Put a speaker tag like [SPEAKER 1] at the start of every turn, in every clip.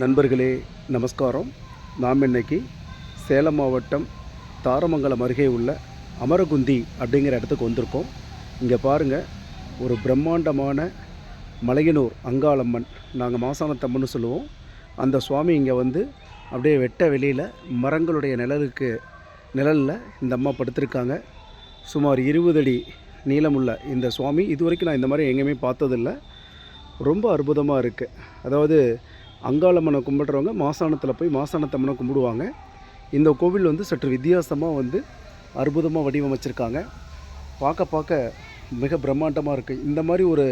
[SPEAKER 1] நண்பர்களே நமஸ்காரம். நாம் இன்னைக்கு சேலம் மாவட்டம் தாரமங்கலம் அருகே உள்ள அமரகுந்தி அப்படிங்கிற இடத்துக்கு வந்திருக்கோம். இங்கே பாருங்கள் ஒரு பிரம்மாண்டமான மலையனூர் அங்காளம்மன் நாங்கள் மாசாணத்தம்மன்னு சொல்லுவோம். அந்த சுவாமி இங்கே வந்து அப்படியே வெட்ட வெளியில் மரங்களுடைய நிழலுக்கு நிழலில் இந்த அம்மா படுத்திருக்காங்க. சுமார் இருபது அடி நீளமுள்ள இந்த சுவாமி. இது வரைக்கும் நான் இந்த மாதிரி எங்கேயுமே பார்த்ததில்ல. ரொம்ப அற்புதமாக இருக்குது அதாவது அங்காளம்மனை கும்பிட்றவங்க மாசாணத்தில் போய் மாசாணத்தம்மனை கும்பிடுவாங்க. இந்த கோவில் வந்து சற்று வித்தியாசமாக வந்து அற்புதமாக வடிவமைச்சிருக்காங்க. பார்க்க பார்க்க மிக பிரம்மாண்டமாக இருக்குது இந்த மாதிரி ஒரு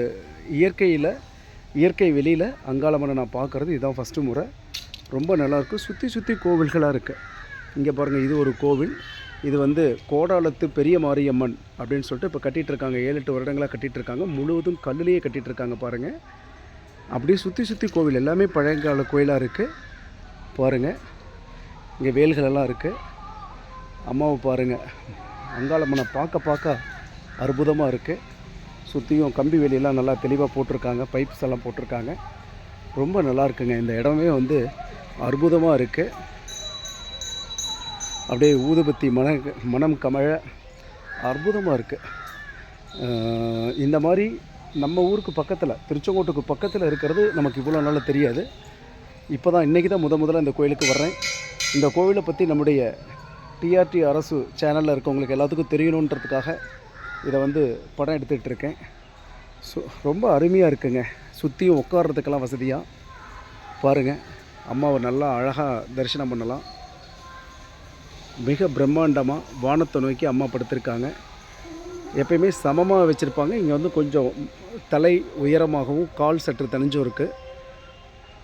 [SPEAKER 1] இயற்கையில் இயற்கை வெளியில் அங்காளம்மனை நான் பார்க்குறது இதுதான் ஃபஸ்ட்டு முறை. ரொம்ப நல்லாயிருக்கு சுற்றி சுற்றி கோவில்களாக இருக்குது இங்கே பாருங்கள் இது ஒரு கோவில். இது வந்து கோடாலத்து பெரிய மாரியம்மன் அப்படின்னு சொல்லிட்டு இப்போ கட்டிகிட்ருக்காங்க ஏழு எட்டு வருடங்களாக கட்டிகிட்டு இருக்காங்க. முழுவதும் கல்லுலேயே கட்டிகிட்டு இருக்காங்க பாருங்கள் அப்படியே சுற்றி சுற்றி கோவில். எல்லாமே பழங்கால கோயிலாக இருக்குது பாருங்கள் இங்கே வேல்களெல்லாம் இருக்குது அம்மாவை பாருங்கள் அங்காளம்மனை பார்க்க பார்க்க அற்புதமாக இருக்குது சுற்றியும் கம்பி வேலியெல்லாம் நல்லா தெளிவாக போட்டிருக்காங்க. பைப்ஸ் எல்லாம் போட்டிருக்காங்க. ரொம்ப நல்லா இருக்குங்க. இந்த இடமே வந்து அற்புதமாக இருக்குது அப்படியே ஊதுபத்தி மன மனம் கமழ அற்புதமாக இருக்குது இந்த மாதிரி நம்ம ஊருக்கு பக்கத்தில் திருச்செங்கோட்டுக்கு பக்கத்தில் இருக்கிறது நமக்கு இவ்வளோ நாளாக தெரியாது. இப்போ தான் இன்றைக்கி தான் முத முதல்ல இந்த கோயிலுக்கு வர்றேன். இந்த கோவிலை பற்றி நம்முடைய டிஆர்டி அரசு சேனலில் இருக்கவங்களுக்கு எல்லாத்துக்கும் தெரியணுன்றதுக்காக இதை வந்து படம் எடுத்துக்கிட்டு இருக்கேன். ஸோ ரொம்ப அருமையாக இருக்குங்க. சுற்றியும் உட்கார்றதுக்கெல்லாம் வசதியாக பாருங்கள் அம்மாவை நல்லா அழகாக தரிசனம் பண்ணலாம். மிக பிரம்மாண்டமாக வானத்தை நோக்கி அம்மா படுத்திருக்காங்க. எப்பயுமே சமமாக வச்சுருப்பாங்க. இங்கே வந்து கொஞ்சம் தலை உயரமாகவும் கால் சற்று தனிஞ்சும் இருக்குது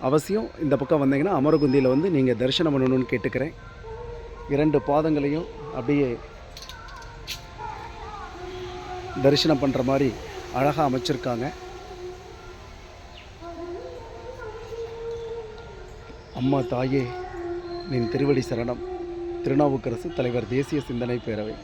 [SPEAKER 1] அவசியம் இந்த பக்கம் வந்தீங்கன்னா அமரகுந்தியில் வந்து நீங்கள் தரிசனம் பண்ணணும்னு கேட்டுக்கிறேன். இரண்டு பாதங்களையும் அப்படியே தரிசனம் பண்ணுற மாதிரி அழகாக அமைச்சிருக்காங்க. அம்மா தாயே நின் திருவடி சரணம். திருநாவுக்கரசு தலைவர் தேசிய சிந்தனை பேரவை.